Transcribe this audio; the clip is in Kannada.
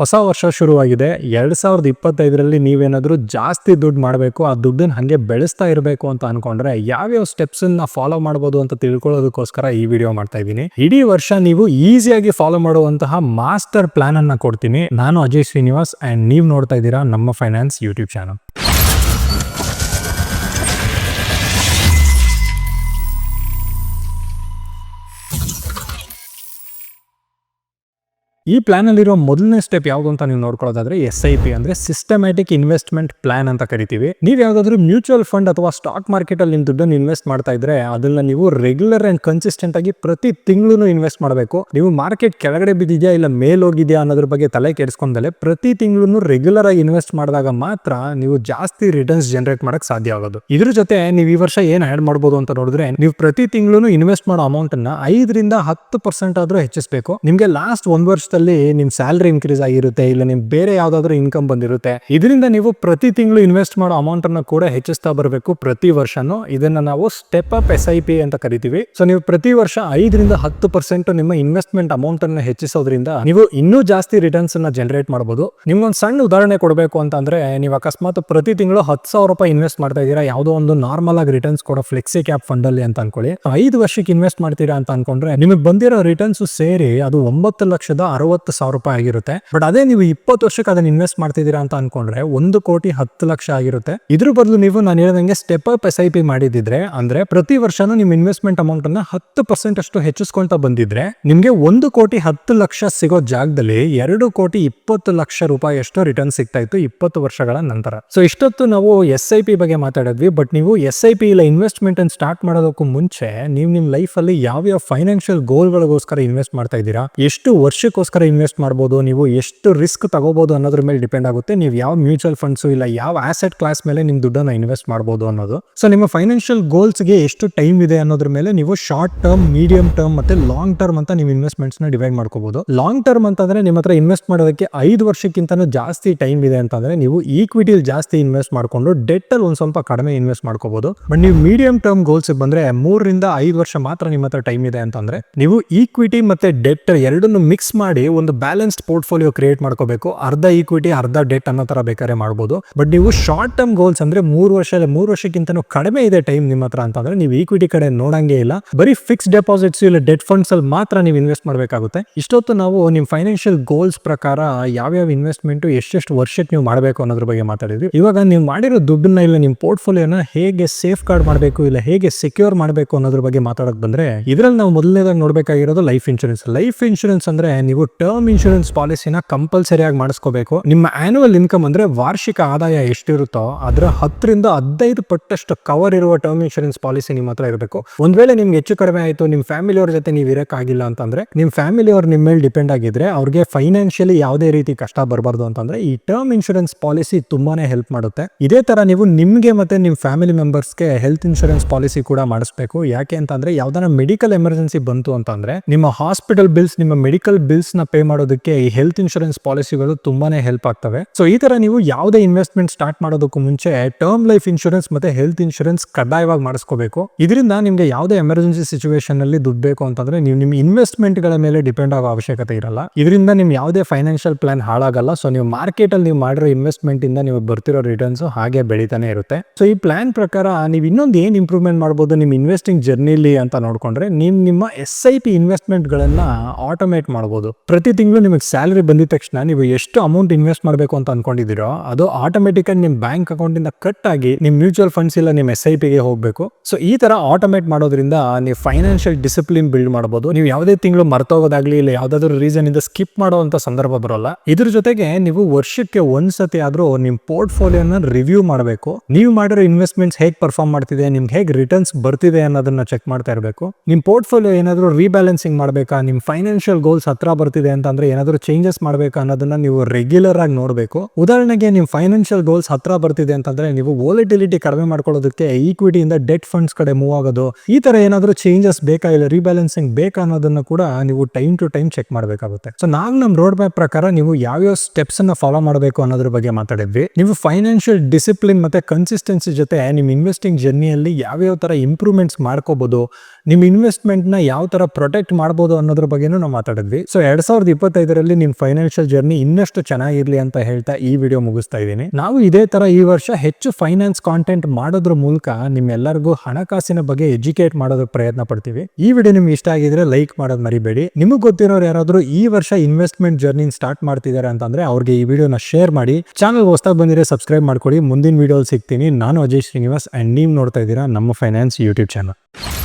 ಹೊಸ ವರ್ಷ ಶುರುವಾಗಿದೆ. ಎರಡು ಸಾವಿರದ ಇಪ್ಪತ್ತೈದರಲ್ಲಿ ನೀವೇನಾದರೂ ಜಾಸ್ತಿ ದುಡ್ಡು ಮಾಡಬೇಕು, ಆ ದುಡ್ಡನ್ನು ಹಾಗೆ ಬೆಳೆಸ್ತಾ ಇರಬೇಕು ಅಂತ ಅನ್ಕೊಂಡ್ರೆ ಯಾವ್ಯಾವ ಸ್ಟೆಪ್ಸನ್ನು ಫಾಲೋ ಮಾಡ್ಬೋದು ಅಂತ ತಿಳ್ಕೊಳ್ಳೋದಕ್ಕೋಸ್ಕರ ಈ ವಿಡಿಯೋ ಮಾಡ್ತಾ ಇದ್ದೀನಿ. ಇಡೀ ವರ್ಷ ನೀವು ಈಸಿಯಾಗಿ ಫಾಲೋ ಮಾಡುವಂತಹ ಮಾಸ್ಟರ್ ಪ್ಲಾನ್ ಕೊಡ್ತೀನಿ. ನಾನು ಅಜಯ್ ಶ್ರೀನಿವಾಸ್ ಅಂಡ್ ನೀವು ನೋಡ್ತಾ ಇದ್ದೀರಾ ನಮ್ಮ ಫೈನಾನ್ಸ್ ಯೂಟ್ಯೂಬ್ ಚಾನಲ್. ಈ ಪ್ಲಾನ್ ಅಲ್ಲಿರೋ ಮೊದಲನೇ ಸ್ಟೆಪ್ ಯಾವುದು ಅಂತ ನೀವು ನೋಡ್ಕೊಳ್ಳೋದಾದ್ರೆ ಎಸ್ ಐ ಪಿ ಅಂದ್ರೆ ಸಿಸ್ಟಮ್ಯಾಟಿಕ್ ಇನ್ವೆಸ್ಟ್ಮೆಂಟ್ ಪ್ಲಾನ್ ಅಂತ ಕರಿತೀವಿ. ನೀವು ಯಾವ್ದಾದ್ರು ಮ್ಯೂಚುವಲ್ ಫಂಡ್ ಅಥವಾ ಸ್ಟಾಕ್ ಮಾರ್ಕೆಟ್ ಅಲ್ಲಿ ನಿಮ್ಮ ದುಡ್ಡನ್ನು ಇನ್ವೆಸ್ಟ್ ಮಾಡ್ತಾ ಇದ್ರೆ ಅದನ್ನ ನೀವು ರೆಗ್ಯುಲರ್ ಅಂಡ್ ಕನ್ಸಿಸ್ಟೆಂಟ್ ಆಗಿ ಪ್ರತಿ ತಿಂಗಳು ಇನ್ವೆಸ್ಟ್ ಮಾಡಬೇಕು. ನೀವು ಮಾರ್ಕೆಟ್ ಕೆಳಗಡೆ ಬಿದ್ದಿದ್ಯಾ ಇಲ್ಲ ಮೇಲ್ ಹೋಗಿದ್ಯಾ ಅನ್ನೋದ್ರ ಬಗ್ಗೆ ತಲೆ ಕೆಡಿಸ್ಕೊಂಡಲೆ ಪ್ರತಿ ತಿಂಗಳು ರೆಗ್ಯುಲರ್ ಆಗಿ ಇನ್ವೆಸ್ಟ್ ಮಾಡಿದಾಗ ಮಾತ್ರ ನೀವು ಜಾಸ್ತಿ ರಿಟರ್ನ್ಸ್ ಜನರೇಟ್ ಮಾಡಕ್ ಸಾಧ್ಯ ಆಗೋದು. ಇದ್ರ ಜೊತೆ ನೀವು ಈ ವರ್ಷ ಏನ್ ಆಡ್ ಮಾಡಬಹುದು ಅಂತ ನೋಡಿದ್ರೆ ನೀವು ಪ್ರತಿ ತಿಂಗಳು ಇನ್ವೆಸ್ಟ್ ಮಾಡೋ ಅಮೌಂಟ್ ಅನ್ನ ಐದರಿಂದ ಹತ್ತು ಪರ್ಸೆಂಟ್ ಆದ್ರೂ ಹೆಚ್ಚಿಸಬೇಕು. ನಿಮ್ಗೆ ಲಾಸ್ಟ್ ಒಂದ್ ವರ್ಷದಲ್ಲಿ ನಿಮ್ ಸ್ಯಾಲರಿ ಇನ್ಕ್ರೀಸ್ ಆಗಿರುತ್ತೆ ಇಲ್ಲ ನಿಮ್ ಬೇರೆ ಯಾವ್ದಾದ್ರು ಇನ್ಕಮ್ ಬಂದಿರುತ್ತೆ. ಇದರಿಂದ ನೀವು ಪ್ರತಿ ತಿಂಗಳು ಇನ್ವೆಸ್ಟ್ ಮಾಡೋ ಅಮೌಂಟ್ ಅನ್ನು ಕೂಡ ಹೆಚ್ಚಿಸ್ತಾ ಬರಬೇಕು ಪ್ರತಿ ವರ್ಷನೂ. ಇದನ್ನ ನಾವು step up S I P ಅಂತ ಕರಿತೀವಿ. ಸೊ ನೀವು ಪ್ರತಿ ವರ್ಷ ಐದರಿಂದ ಹತ್ತು ಪರ್ಸೆಂಟ್ ನಿಮ್ಮ ಇನ್ವೆಸ್ಟ್ಮೆಂಟ್ ಅಮೌಂಟ್ ಅನ್ನು ಹೆಚ್ಚಿಸೋದ್ರಿಂದ ನೀವು ಇನ್ನೂ ಜಾಸ್ತಿ ರಿಟರ್ನ್ಸ್ ಅನ್ನ ಜನರೇಟ್ ಮಾಡಬಹುದು ನಿಮ್ಗೊಂದು ಸಣ್ಣ ಉದಾಹರಣೆ ಕೊಡಬೇಕು ಅಂತ ಅಂದ್ರೆ ನೀವು ಅಕಸ್ಮಾತ್ ಪ್ರತಿ ತಿಂಗಳು ಹತ್ತು ಸಾವಿರ ರೂಪಾಯಿ ಇನ್ವೆಸ್ಟ್ ಮಾಡ್ತಾ ಇದ್ದೀರಾ, ಯಾವುದೋ ಒಂದು ನಾರ್ಮಲ್ ಆಗಿ ರಿಟರ್ನ್ಸ್ ಕೊಡೋ ಫ್ಲೆಕ್ಸಿ ಕ್ಯಾಪ್ ಫಂಡ್ ಅಲ್ಲಿ ಅಂತ ಅನ್ಕೊಳ್ಳಿ. ಐದು ವರ್ಷಕ್ಕೆ ಇನ್ವೆಸ್ಟ್ ಮಾಡ್ತೀರಾ ಅಂತ ಅನ್ಕೊಂಡ್ರೆ ನಿಮಗೆ ಬಂದಿರೋ ರಿಟರ್ನ್ಸ್ ಸೇರಿ ಅದು ಒಂಬತ್ತು ಲಕ್ಷದ ಅರವತ್ತು ಸಾವಿರ ರೂಪಾಯಿ ಆಗಿರುತ್ತೆ. ಬಟ್ ಅದೇ ನೀವು ಇಪ್ಪತ್ತು ವರ್ಷಕ್ಕೆ ಅದನ್ನ ಇನ್ವೆಸ್ಟ್ ಮಾಡ್ತಿದ್ದೀರಾ ಅಂತ ಅನ್ಕೊಂಡ್ರೆ ಒಂದು ಕೋಟಿ ಹತ್ತು ಲಕ್ಷ ಆಗಿರುತ್ತೆ. ಇದ್ರ ಬದಲು ನೀವು ನಾನು ಹೇಳಿದಂಗೆ step up S I P ಮಾಡಿದಿದ್ರೆ, ಅಂದ್ರೆ ಪ್ರತಿ ವರ್ಷನೂ ನಿಮ್ ಇನ್ವೆಸ್ಟ್ಮೆಂಟ್ ಅಮೌಂಟ್ ಅನ್ನ ಹತ್ತು ಪರ್ಸೆಂಟ್ ಅಷ್ಟು ಹೆಚ್ಚಿಸ್ಕೊಳ್ತಾ ಬಂದಿದ್ರೆ, ನಿಮ್ಗೆ ಒಂದು ಕೋಟಿ ಹತ್ತು ಲಕ್ಷ ಸಿಗೋ ಜಾಗದಲ್ಲಿ ಎರಡು ಕೋಟಿ ಇಪ್ಪತ್ತು ಲಕ್ಷ ರೂಪಾಯಿ ಅಷ್ಟು ರಿಟರ್ನ್ ಸಿಗ್ತಾ ಇತ್ತು ಇಪ್ಪತ್ತು ವರ್ಷಗಳ ನಂತರ. ಸೊ ಇಷ್ಟೊತ್ತು ನಾವು ಎಸ್ ಐ ಪಿ ಬಗ್ಗೆ ಮಾತಾಡಿದ್ವಿ ಬಟ್ ನೀವು ಎಸ್ ಐ ಪಿ ಇಲ್ಲ ಇನ್ವೆಸ್ಟ್ಮೆಂಟ್ ಅನ್ನು ಸ್ಟಾರ್ಟ್ ಮಾಡೋದಕ್ಕೂ ಮುಂಚೆ, ನೀವು ನಿಮ್ ಲೈಫ್ ಅಲ್ಲಿ ಯಾವ್ಯಾವ ಫೈನಾನ್ಷಿಯಲ್ ಗೋಲ್ಗಳಿಗೋಸ್ಕರ ಇನ್ವೆಸ್ಟ್ ಮಾಡ್ತಾ ಇದ್ದೀರಾ, ಎಷ್ಟು ವರ್ಷಕ್ಕೋಸ್ಕರ ಇನ್ವೆಸ್ಟ್ ಮಾಡ್ಬೋದು, ನೀವು ಎಷ್ಟು ರಿಸ್ಕ್ ತಗೋಬೋದು ಅನ್ನೋದ್ರ ಮೇಲೆ ಡಿಪೆಂಡ್ ಆಗುತ್ತೆ. ನೀವು ಯಾವ ಮ್ಯೂಚುವಲ್ ಫಂಡ್ಸ್ ಇಲ್ಲ, ಯಾವ ಆಸೆಟ್ ಕ್ಲಾಸ್ ಮೇಲೆ ನಿಮ್ಮ ದುಡ್ಡನ್ನು ಇನ್ವೆಸ್ಟ್ ಮಾಡ್ಬೋದು ಅನ್ನೋದು. ಸೊ ನಿಮ್ಮ ಫೈನಾನ್ಷಿಯಲ್ ಗೋಲ್ಸ್ಗೆ ಎಷ್ಟು ಟೈಮ್ ಇದೆ ಅನ್ನೋದ್ರ ಮೇಲೆ ನೀವು ಶಾರ್ಟ್ ಟರ್ಮ್ ಮೀಡಿಯಂ ಟರ್ಮ್ ಮತ್ತೆ ಲಾಂಗ್ ಟರ್ಮ್ ಅಂತ ನೀವು ಇನ್ವೆಸ್ಟ್ಮೆಂಟ್ಸ್ನ ಡಿವೈಡ್ ಮಾಡ್ಕೋಬಹುದು ಲಾಂಗ್ ಟರ್ಮ್ ಅಂತಂದ್ರೆ ನಿಮ್ಮ ಹತ್ರ ಇನ್ವೆಸ್ಟ್ ಮಾಡೋದಕ್ಕೆ ಐದು ವರ್ಷಕ್ಕಿಂತನೂ ಜಾಸ್ತಿ ಟೈಮ್ ಇದೆ ಅಂತಂದ್ರೆ ನೀವು ಈಕ್ವಿಟಿಲಿ ಜಾಸ್ತಿ ಇನ್ವೆಸ್ಟ್ ಮಾಡ್ಕೊಂಡು ಡೆಟ್ ಅಲ್ಲಿ ಒಂದ್ ಸ್ವಲ್ಪ ಕಡಿಮೆ ಇನ್ವೆಸ್ಟ್ ಮಾಡ್ಕೋಬಹುದು ಬಟ್ ನೀವು ಮೀಡಿಯಂ ಟರ್ಮ್ ಗೋಲ್ಸ್ ಬಂದ್ರೆ ಮೂರರಿಂದ ಐದು ವರ್ಷ ಮಾತ್ರ ನಿಮ್ಮ ಹತ್ರ ಟೈಮ್ ಇದೆ ಅಂತಂದ್ರೆ ನೀವು ಈಕ್ವಿಟಿ ಮತ್ತೆ ಡೆಟ್ ಎರಡನ್ನು ಮಿಕ್ಸ್ ಮಾಡಿ ಒಂದು ಬ್ಯಾಲೆನ್ಸ್ಡ್ ಪೋರ್ಟ್ಫೋಲಿಯೋ ಕ್ರಿಯೇಟ್ ಮಾಡ್ಕೋಬೇಕು. ಅರ್ಧ ಈಕ್ವಿಟಿ ಅರ್ಧ ಡೆಟ್ ಅನ್ನೋ ತರ ಬೇಕಾದ್ರೆ ಮಾಡ್ಬೋದು. ಬಟ್ ನೀವು ಶಾರ್ಟ್ ಟರ್ಮ್ ಗೋಲ್ಸ್ ಅಂದ್ರೆ ಮೂರು ವರ್ಷ, ಮೂರು ವರ್ಷಕ್ಕಿಂತನೂ ಕಡಿಮೆ ಇದೆ ಟೈಮ್ ನಿಮ್ಮ ಹತ್ರ ಅಂತಂದ್ರೆ ನೀವು ಈಕ್ವಿಟಿ ಕಡೆ ನೋಡಂಗೇ ಇಲ್ಲ. ಬರೀ ಫಿಕ್ಸ್ ಡೆಪಾಸಿಟ್ಸ್ ಇಲ್ಲ ಡೆಟ್ ಫಂಡ್ಸ್ ಅಲ್ಲಿ ಮಾತ್ರ ನೀವು ಇನ್ವೆಸ್ಟ್ ಮಾಡಬೇಕಾಗುತ್ತೆ. ಇಷ್ಟೊತ್ತು ನಾವು ನಿಮ್ಮ ಫೈನಾನ್ಷಿಯಲ್ ಗೋಲ್ಸ್ ಪ್ರಕಾರ ಯಾವ್ಯಾವ ಇನ್ವೆಸ್ಟ್ಮೆಂಟ್ ಎಷ್ಟೆಷ್ಟು ವರ್ಷಕ್ಕೆ ನೀವು ಮಾಡಬೇಕು ಅನ್ನೋದ್ರ ಬಗ್ಗೆ ಮಾತಾಡಿದ್ವಿ. ಇವಾಗ ನೀವು ಮಾಡಿರೋ ದುಡ್ಡನ್ನ ಇಲ್ಲ ನಿಮ್ಮ ಪೋರ್ಟ್ಫೋಲಿಯೋನ ಹೇಗೆ ಸೇಫ್ ಗಾರ್ಡ್ ಮಾಡಬೇಕು ಇಲ್ಲ, ಹೇಗೆ ಸೆಕ್ಯೂರ್ ಮಾಡಬೇಕು ಅನ್ನೋದ್ರ ಬಗ್ಗೆ ಮಾತಾಡೋಕೆ ಬಂದ್ರೆ ಇದ್ರಲ್ಲಿ ನಾವು ಮೊದಲನೇದಾಗಿ ನೋಡಬೇಕಾಗಿರೋದು ಲೈಫ್ ಇನ್ಶೂರೆನ್ಸ್ ಲೈಫ್ ಇನ್ಶೂರೆನ್ಸ್ ಅಂದ್ರೆ ನೀವು ಟರ್ಮ್ ಇನ್ಶೂರೆನ್ಸ್ ಪಾಲಿಸಿನ ಕಂಪಲ್ಸರಿಯಾಗಿ ಮಾಡಿಸ್ಕೋಬೇಕು. ನಿಮ್ಮ ಆನ್ಯುವಲ್ ಇನ್ಕಮ್ ಅಂದ್ರೆ ವಾರ್ಷಿಕ ಆದಾಯ ಎಷ್ಟಿರುತ್ತೋ ಅದರ ಹತ್ತರಿಂದ ಹದಿನೈದು ಪಟ್ಟಷ್ಟು ಕವರ್ ಇರುವ ಟರ್ಮ್ ಇನ್ಶೂರೆನ್ಸ್ ಪಾಲಿಸಿ ನಿಮ್ಮ ಹತ್ರ ಇರಬೇಕು. ಒಂದ್ ವೇಳೆ ನಿಮ್ಗೆ ಹೆಚ್ಚು ಕಡಿಮೆ ಆಯಿತು ನಿಮ್ಮ ಫ್ಯಾಮಿಲಿ ಅವ್ರ ಜೊತೆ ನೀವು ಇರಕ್ಕಾಗಿಲ್ಲ ಅಂತಂದ್ರೆ ನಿಮ್ಮ ಫ್ಯಾಮಿಲಿ ಅವ್ರ ನಿಮ್ಮ ಮೇಲೆ ಡಿಪೆಂಡ್ ಆಗಿದ್ರೆ ಅವ್ರಿಗೆ ಫೈನಾನ್ಷಿಯಲಿ ಯಾವುದೇ ರೀತಿ ಕಷ್ಟ ಬರಬಾರ್ದು ಅಂತಂದ್ರೆ ಈ ಟರ್ಮ್ ಇನ್ಶೂರೆನ್ಸ್ ಪಾಲಿಸಿ ತುಂಬಾನೇ ಹೆಲ್ಪ್ ಮಾಡುತ್ತೆ. ಇದೇ ತರ ನೀವು ನಿಮ್ಗೆ ಮತ್ತೆ ನಿಮ್ಮ ಫ್ಯಾಮಿಲಿ ಮೆಂಬರ್ಸ್ಗೆ ಹೆಲ್ತ್ ಇನ್ಶೂರೆನ್ಸ್ ಪಾಲಿಸಿ ಕೂಡ ಮಾಡಿಸ್ಬೇಕು. ಯಾಕೆ ಅಂತಂದ್ರೆ ಯಾವ್ದಾರ ಮೆಡಿಕಲ್ ಎಮರ್ಜೆನ್ಸಿ ಬಂತು ಅಂತಂದ್ರೆ, ನಿಮ್ಮ ಹಾಸ್ಪಿಟಲ್ ಬಿಲ್ಸ್ ನಿಮ್ಮ ಮೆಡಿಕಲ್ ಬಿಲ್ಸ್ನ ಪೇ ಮಾಡೋದಕ್ಕೆ ಈ ಹೆಲ್ತ್ ಇನ್ಶೂರೆನ್ಸ್ ಪಾಲಿಸಿಗಳು ತುಂಬಾನೇ ಹೆಲ್ಪ್ ಆಗ್ತವೆ. ಸೊ ಈ ತರ ನೀವು ಯಾವುದೇ ಇನ್ವೆಸ್ಟ್ಮೆಂಟ್ ಸ್ಟಾರ್ಟ್ ಮಾಡೋದಕ್ಕೂ ಮುಂಚೆ ಟರ್ಮ್ ಲೈಫ್ ಇನ್ಶೂರೆನ್ಸ್ ಮತ್ತೆ ಹೆಲ್ತ್ ಇನ್ಶೂರೆನ್ಸ್ ಕಡ್ಡಾಯವಾಗಿ ಮಾಡಿಸ್ಕೋಬೇಕು. ಇದರಿಂದ ನಿಮಗೆ ಯಾವುದೇ ಎಮರ್ಜೆನ್ಸಿ ಸಿಚುವೇಶನ್ ಅಲ್ಲಿ ದುಡ್ಡು ಬೇಕು ಅಂತಂದ್ರೆ ನೀವು ನಿಮ್ಮ ಇನ್ವೆಸ್ಟ್ಮೆಂಟ್ಗಳ ಮೇಲೆ ಡಿಪೆಂಡ್ ಆಗೋ ಅವಶ್ಯಕತೆ ಇರಲ್ಲ. ಇದರಿಂದ ನಿಮ್ ಯಾವುದೇ ಫೈನಾನ್ಷಿಯಲ್ ಪ್ಲಾನ್ ಹಾಳಾಗಲ್ಲ. ಸೊ ನೀವು ಮಾರ್ಕೆಟ್ ಅಲ್ಲಿ ನೀವು ಮಾಡಿರೋ ಇನ್ವೆಸ್ಟ್ಮೆಂಟ್ ಇಂದ ನೀವು ಬರ್ತಿರೋ ರಿಟರ್ನ್ಸ್ ಹಾಗೆ ಬೆಳಿತಾನೆ ಇರುತ್ತೆ. ಸೊ ಈ ಪ್ಲಾನ್ ಪ್ರಕಾರ ನೀವು ಇನ್ನೊಂದು ಏನ್ ಇಂಪ್ರೂವ್ಮೆಂಟ್ ಮಾಡಬಹುದು ನಿಮ್ಮ ಇನ್ವೆಸ್ಟಿಂಗ್ ಜರ್ನಿಲಿ ಅಂತ ನೋಡ್ಕೊಂಡ್ರೆ, ನೀವು ನಿಮ್ಮ ಎಸ್ ಐ ಪಿ ಇನ್ವೆಸ್ಟ್ಮೆಂಟ್ ಗಳನ್ನ ಆಟೋಮೇಟ್ ಮಾಡ್ಬೋದು. ಪ್ರತಿ ತಿಂಗಳು ನಿಮಗೆ ಸ್ಯಾಲರಿ ಬಂದಿದ ತಕ್ಷಣ ನೀವು ಎಷ್ಟು ಅಮೌಂಟ್ ಇನ್ವೆಸ್ಟ್ ಮಾಡಬೇಕು ಅಂತ ಅನ್ಕೊಂಡಿದ್ದೀರೋ, ಅದು ಆಟೋಮೆಟಿಕ್ ಆಗಿ ನಿಮ್ಮ ಬ್ಯಾಂಕ್ ಅಕೌಂಟಿಂದ ಕಟ್ ಆಗಿ ನಿಮ್ಮ ಮ್ಯೂಚುವಲ್ ಫಂಡ್ಸ್ ಇಲ್ಲ ನಿಮ್ಮ ಎಸ್ ಐ ಪಿಗೆ ಹೋಗಬೇಕು. ಸೊ ಈ ತರ ಆಟೋಮೇಟ್ ಮಾಡೋದ್ರಿಂದ ನೀವು ಫೈನಾನ್ಷಿಯಲ್ ಡಿಸಿಪ್ಲಿನ್ ಬಿಲ್ಡ್ ಮಾಡಬಹುದು ನೀವು ಯಾವುದೇ ತಿಂಗಳು ಮರ್ತೋಗೋದಾಗ್ಲಿ ಇಲ್ಲ ಯಾವ್ದಾದ್ರು ರೀಸನ್ ಇಂದ ಸ್ಕಿಪ್ ಮಾಡೋ ಸಂದರ್ಭ ಬರೋಲ್ಲ. ಇದ್ರ ಜೊತೆಗೆ ನೀವು ವರ್ಷಕ್ಕೆ ಒಂದ್ಸತಿ ಆದ್ರೂ ನಿಮ್ಮ ಪೋರ್ಟ್ಫೋಲಿಯೋನ ರಿವ್ಯೂ ಮಾಡಬೇಕು. ನೀವು ಮಾಡಿರೋ ಇನ್ವೆಸ್ಟ್ಮೆಂಟ್ಸ್ ಹೇಗೆ ಪರ್ಫಾರ್ಮ್ ಮಾಡ್ತಿದೆ, ನಿಮ್ಗೆ ಹೇಗೆ ರಿಟರ್ನ್ಸ್ ಬರ್ತಿದೆ ಅನ್ನೋದನ್ನ ಚೆಕ್ ಮಾಡ್ತಾ ಇರಬೇಕು. ನಿಮ್ಮ ಪೋರ್ಟ್ಫೋಲಿಯೋ ಏನಾದರೂ ರೀಬ್ಯಾಲೆನ್ಸಿಂಗ್ ಮಾಡಬೇಕಾ? ನಿಮ್ಮ ಫೈನಾನ್ಷಿಯಲ್ ಗೋಲ್ಸ್ ಹತ್ರ ಬರ್ತಿದೆ ಅಂತಂದ್ರೆ ಏನಾದರೂ ಚೇಂಜಸ್ ಮಾಡ್ಬೇಕು ಅನ್ನೋದನ್ನ ನೀವು ರೆಗ್ಯುಲರ್ ಆಗಿ ನೋಡಬೇಕು. ಉದಾಹರಣೆಗೆ ನೀವು ಫೈನಾನ್ಷಿಯಲ್ ಗೋಲ್ಸ್ ಹತ್ರ ಬರ್ತಿದೆ ಅಂತಂದ್ರೆ ನೀವು ವೋಲಿಟಿಲಿಟಿ ಕಡಿಮೆ ಮಾಡ್ಕೊಳ್ಳೋದಕ್ಕೆ ಈಕ್ವಿಟಿಯಿಂದ ಡೆಟ್ ಫಂಡ್ಸ್ ಕಡೆ ಮೂವ್ ಆಗೋದು, ಈ ತರ ಏನಾದರೂ ಚೇಂಜಸ್ ಬೇಕಾ ಇಲ್ಲ ರೀಬ್ಯಾಲೆನ್ಸಿಂಗ್ ಬೇಕಾ ಅನ್ನೋದನ್ನ ಕೂಡ ನೀವು ಟೈಮ್ ಟು ಟೈಮ್ ಚೆಕ್ ಮಾಡಬೇಕಾಗುತ್ತೆ. ಸೊ ನಾವು ನಮ್ಮ ರೋಡ್ ಮ್ಯಾಪ್ ಪ್ರಕಾರ ನೀವು ಯಾವ್ಯಾವ ಸ್ಟೆಪ್ಸ್ ಅನ್ನ ಫಾಲೋ ಮಾಡಬೇಕು ಅನ್ನೋದ್ರ ಬಗ್ಗೆ ಮಾತಾಡಿದ್ವಿ. ನೀವು ಫೈನಾನ್ಷಿಯಲ್ ಡಿಸಿಪ್ಲಿನ್ ಮತ್ತೆ ಕನ್ಸಿಸ್ಟೆನ್ಸಿ ಜೊತೆ ನಿಮ್ಮ ಇನ್ವೆಸ್ಟಿಂಗ್ ಜರ್ನಿಯಲ್ಲಿ ಯಾವ್ಯಾವ ತರ ಇಂಪ್ರೂವ್ಮೆಂಟ್ಸ್ ಮಾಡ್ಕೋಬಹುದು ನಿಮ್ಮ ಇನ್ವೆಸ್ಟ್ಮೆಂಟ್ನ ಯಾವ ತರ ಪ್ರೊಟೆಕ್ಟ್ ಮಾಡಬಹುದು ಅನ್ನೋದ್ರ ಬಗ್ಗೆನೂ ನಾವು ಮಾತಾಡಿದ್ವಿ. ಸೊ ಎರಡ್ ಸಾವಿರದ ಇಪ್ಪತ್ತೈದರಲ್ಲಿ ನಿಮ್ಮ ಫೈನಾನ್ಷಿಯಲ್ ಜರ್ನಿ ಇನ್ನಷ್ಟು ಚೆನ್ನಾಗಿರಲಿ ಅಂತ ಹೇಳ್ತಾ ಈ ವಿಡಿಯೋ ಮುಗಿಸ್ತಾ ಇದ್ದೀನಿ. ನಾವು ಇದೇ ತರ ಈ ವರ್ಷ ಹೆಚ್ಚು ಫೈನಾನ್ಸ್ ಕಾಂಟೆಂಟ್ ಮಾಡೋದ್ರ ಮೂಲಕ ನಿಮ್ಮೆಲ್ಲರಿಗೂ ಹಣಕಾಸಿನ ಬಗ್ಗೆ ಎಜುಕೇಟ್ ಮಾಡೋದಕ್ಕೆ ಪ್ರಯತ್ನ ಪಡ್ತೀವಿ. ಈ ವಿಡಿಯೋ ನಿಮ್ಗೆ ಇಷ್ಟ ಆಗಿದ್ರೆ ಲೈಕ್ ಮಾಡೋದು ಮರಿಬೇಡಿ. ನಿಮಗೆ ಗೊತ್ತಿರೋರು ಯಾರಾದರೂ ಈ ವರ್ಷ ಇನ್ವೆಸ್ಟ್ಮೆಂಟ್ ಜರ್ನಿ ಸ್ಟಾರ್ಟ್ ಮಾಡ್ತಿದ್ದಾರೆ ಅಂತಂದ್ರೆ ಅವ್ರಿಗೆ ಈ ವಿಡಿಯೋನ ಶೇರ್ ಮಾಡಿ. ಚಾನಲ್ ಹೊಸದಾಗಿ ಬಂದಿದ್ರೆ ಸಬ್ಸ್ಕ್ರೈಬ್ ಮಾಡ್ಕೊಡಿ. ಮುಂದಿನ ವಿಡಿಯೋ ಸಿಗ್ತೀನಿ. ನಾನು ಅಜಯ್ ಶ್ರೀನಿವಾಸ್ ಅಂಡ್ ನೀವು ನೋಡ್ತಾ ಇದ್ದೀರಾ ನಮ್ಮ ಫೈನಾನ್ಸ್ ಯೂಟ್ಯೂಬ್ ಚಾನಲ್